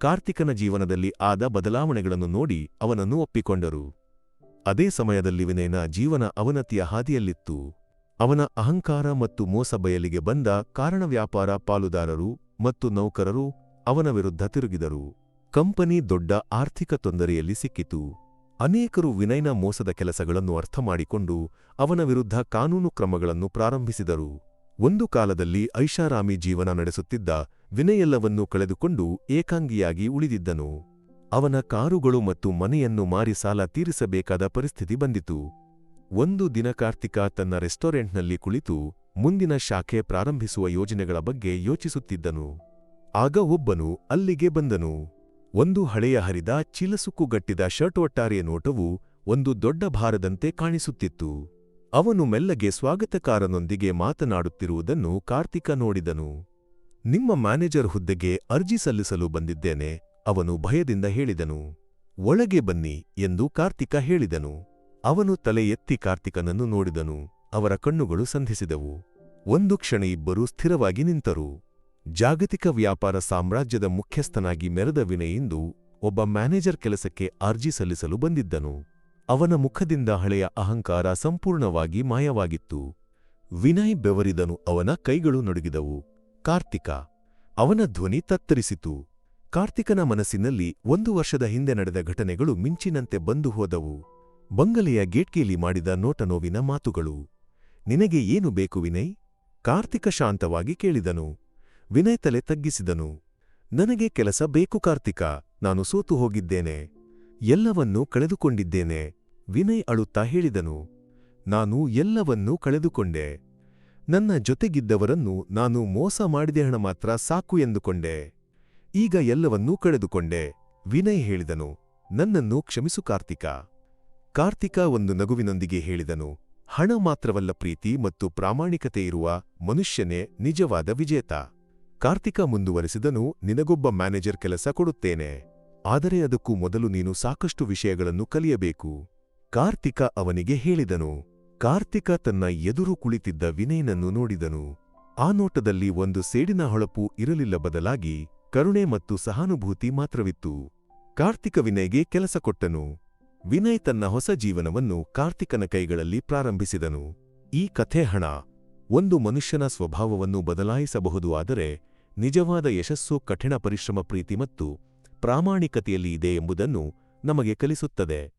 ಕಾರ್ತಿಕನ ಜೀವನದಲ್ಲಿ ಆದ ಬದಲಾವಣೆಗಳನ್ನು ನೋಡಿ ಅವನನ್ನು ಒಪ್ಪಿಕೊಂಡರು. ಅದೇ ಸಮಯದಲ್ಲಿ ವಿನಯನ ಜೀವನ ಅವನತಿಯ ಹಾದಿಯಲ್ಲಿತ್ತು. ಅವನ ಅಹಂಕಾರ ಮತ್ತು ಮೋಸ ಬಯಲಿಗೆ ಬಂದ ಕಾರಣ ವ್ಯಾಪಾರ ಪಾಲುದಾರರು ಮತ್ತು ನೌಕರರು ಅವನ ವಿರುದ್ಧ ತಿರುಗಿದರು. ಕಂಪನಿ ದೊಡ್ಡ ಆರ್ಥಿಕ ತೊಂದರೆಯಲ್ಲಿ ಸಿಕ್ಕಿತು. ಅನೇಕರು ವಿನಯ್ನ ಮೋಸದ ಕೆಲಸಗಳನ್ನು ಅರ್ಥಮಾಡಿಕೊಂಡು ಅವನ ವಿರುದ್ಧ ಕಾನೂನು ಕ್ರಮಗಳನ್ನು ಪ್ರಾರಂಭಿಸಿದರು. ಒಂದು ಕಾಲದಲ್ಲಿ ಐಷಾರಾಮಿ ಜೀವನ ನಡೆಸುತ್ತಿದ್ದ ವಿನಯೆಲ್ಲವನ್ನೂ ಕಳೆದುಕೊಂಡು ಏಕಾಂಗಿಯಾಗಿ ಉಳಿದಿದ್ದನು. ಅವನ ಕಾರುಗಳು ಮತ್ತು ಮನೆಯನ್ನು ಮಾರಿ ಸಾಲ ತೀರಿಸಬೇಕಾದ ಪರಿಸ್ಥಿತಿ ಬಂದಿತು. ಒಂದು ದಿನ ಕಾರ್ತಿಕ ತನ್ನ ರೆಸ್ಟೋರೆಂಟ್ನಲ್ಲಿ ಕುಳಿತು ಮುಂದಿನ ಶಾಖೆ ಪ್ರಾರಂಭಿಸುವ ಯೋಜನೆಗಳ ಬಗ್ಗೆ ಯೋಚಿಸುತ್ತಿದ್ದನು. ಆಗ ಒಬ್ಬನು ಅಲ್ಲಿಗೆ ಬಂದನು. ಒಂದು ಹಳೆಯ ಹರಿದ ಚಿಲಸುಕ್ಕುಗಟ್ಟಿದ ಶರ್ಟ್ ಒಟ್ಟಾರೆಯ ನೋಟವು ಒಂದು ದೊಡ್ಡ ಭಾರದಂತೆ ಕಾಣಿಸುತ್ತಿತ್ತು. ಅವನು ಮೆಲ್ಲಗೆ ಸ್ವಾಗತಕಾರನೊಂದಿಗೆ ಮಾತನಾಡುತ್ತಿರುವುದನ್ನು ಕಾರ್ತಿಕ ನೋಡಿದನು. ನಿಮ್ಮ ಮ್ಯಾನೇಜರ್ ಹುದ್ದೆಗೆ ಅರ್ಜಿ ಸಲ್ಲಿಸಲು ಬಂದಿದ್ದೇನೆ, ಅವನು ಭಯದಿಂದ ಹೇಳಿದನು. ಒಳಗೆ ಬನ್ನಿ ಎಂದು ಕಾರ್ತಿಕ ಹೇಳಿದನು. ಅವನು ತಲೆ ಎತ್ತಿ ಕಾರ್ತಿಕನನ್ನು ನೋಡಿದನು. ಅವರ ಕಣ್ಣುಗಳು ಸಂಧಿಸಿದವು. ಒಂದು ಕ್ಷಣ ಇಬ್ಬರೂ ಸ್ಥಿರವಾಗಿ ನಿಂತರು. ಜಾಗತಿಕ ವ್ಯಾಪಾರ ಸಾಮ್ರಾಜ್ಯದ ಮುಖ್ಯಸ್ಥನಾಗಿ ಮೆರೆದ ವಿನಯಿಂದ ಒಬ್ಬ ಮ್ಯಾನೇಜರ್ ಕೆಲಸಕ್ಕೆ ಅರ್ಜಿ ಸಲ್ಲಿಸಲು ಬಂದಿದ್ದನು. ಅವನ ಮುಖದಿಂದ ಹಳೆಯ ಅಹಂಕಾರ ಸಂಪೂರ್ಣವಾಗಿ ಮಾಯವಾಗಿತ್ತು. ವಿನಯ್ ಬೆವರಿದನು ಅವನ ಕೈಗಳು ನಡುಗಿದವು. ಕಾರ್ತಿಕ, ಅವನ ಧ್ವನಿ ತತ್ತರಿಸಿತು. ಕಾರ್ತಿಕನ ಮನಸ್ಸಿನಲ್ಲಿ ಒಂದು ವರ್ಷದ ಹಿಂದೆ ನಡೆದ ಘಟನೆಗಳು ಮಿಂಚಿನಂತೆ ಬಂದು ಹೋದವು. ಬಂಗಲೆಯ ಗೇಟ್ಕೇಲಿ ಮಾಡಿದ ನೋಟನೋವಿನ ಮಾತುಗಳು. ನಿನಗೆ ಏನು ಬೇಕು ವಿನಯ್? ಕಾರ್ತಿಕ ಶಾಂತವಾಗಿ ಕೇಳಿದನು. ವಿನಯ್ ತಲೆ ತಗ್ಗಿಸಿದನು. ನನಗೆ ಕೆಲಸ ಬೇಕು ಕಾರ್ತಿಕ, ನಾನು ಸೋತು ಹೋಗಿದ್ದೇನೆ. ಎಲ್ಲವನ್ನೂ ಕಳೆದುಕೊಂಡಿದ್ದೇನೆ, ವಿನಯ್ ಅಳುತ್ತಾ ಹೇಳಿದನು. ನಾನು ಎಲ್ಲವನ್ನೂ ಕಳೆದುಕೊಂಡೆ. ನನ್ನ ಜೊತೆಗಿದ್ದವರನ್ನು ನಾನು ಮೋಸ ಮಾಡಿದೆ ಹಣ ಮಾತ್ರ ಸಾಕು ಎಂದುಕೊಂಡೆ. ಈಗ ಎಲ್ಲವನ್ನೂ ಕಳೆದುಕೊಂಡೆ, ವಿನಯ್ ಹೇಳಿದನು. ನನ್ನನ್ನು ಕ್ಷಮಿಸು ಕಾರ್ತಿಕ. ಕಾರ್ತಿಕ ಒಂದು ನಗುವಿನೊಂದಿಗೆ ಹೇಳಿದನು. ಹಣ ಮಾತ್ರವಲ್ಲ ಪ್ರೀತಿ ಮತ್ತು ಪ್ರಾಮಾಣಿಕತೆ ಇರುವ ಮನುಷ್ಯನೇ ನಿಜವಾದ ವಿಜೇತ. ಕಾರ್ತಿಕ ಮುಂದುವರೆಸಿದನು, ನಿನಗೊಬ್ಬ ಮ್ಯಾನೇಜರ್ ಕೆಲಸ ಕೊಡುತ್ತೇನೆ. ಆದರೆ ಅದಕ್ಕೂ ಮೊದಲು ನೀನು ಸಾಕಷ್ಟು ವಿಷಯಗಳನ್ನು ಕಲಿಯಬೇಕು. ಕಾರ್ತಿಕ ಅವನಿಗೆ ಹೇಳಿದನು. ಕಾರ್ತಿಕ ತನ್ನ ಎದುರು ಕುಳಿತಿದ್ದ ವಿನಯನನ್ನು ನೋಡಿದನು. ಆ ನೋಟದಲ್ಲಿ ಒಂದು ಸೇಡಿನ ಹೊಳಪು ಇರಲಿಲ್ಲ ಬದಲಾಗಿ, ಕರುಣೆ ಮತ್ತು ಸಹಾನುಭೂತಿ ಮಾತ್ರವಿತ್ತು. ಕಾರ್ತಿಕ ವಿನಯ್ಗೆ ಕೆಲಸ ಕೊಟ್ಟನು. ವಿನಯ್ ತನ್ನ ಹೊಸ ಜೀವನವನ್ನು ಕಾರ್ತಿಕನ ಕೈಗಳಲ್ಲಿ ಪ್ರಾರಂಭಿಸಿದನು. ಈ ಕಥೆ ಹಣ, ಒಂದು ಮನುಷ್ಯನ ಸ್ವಭಾವವನ್ನು ಬದಲಾಯಿಸಬಹುದು ಆದರೆ ನಿಜವಾದ ಯಶಸ್ಸು, ಕಠಿಣ ಪರಿಶ್ರಮ, ಪ್ರೀತಿ ಮತ್ತು ಪ್ರಾಮಾಣಿಕತೆಯಲ್ಲಿ ಇದೆ ಎಂಬುದನ್ನು ನಮಗೆ ಕಲಿಸುತ್ತದೆ.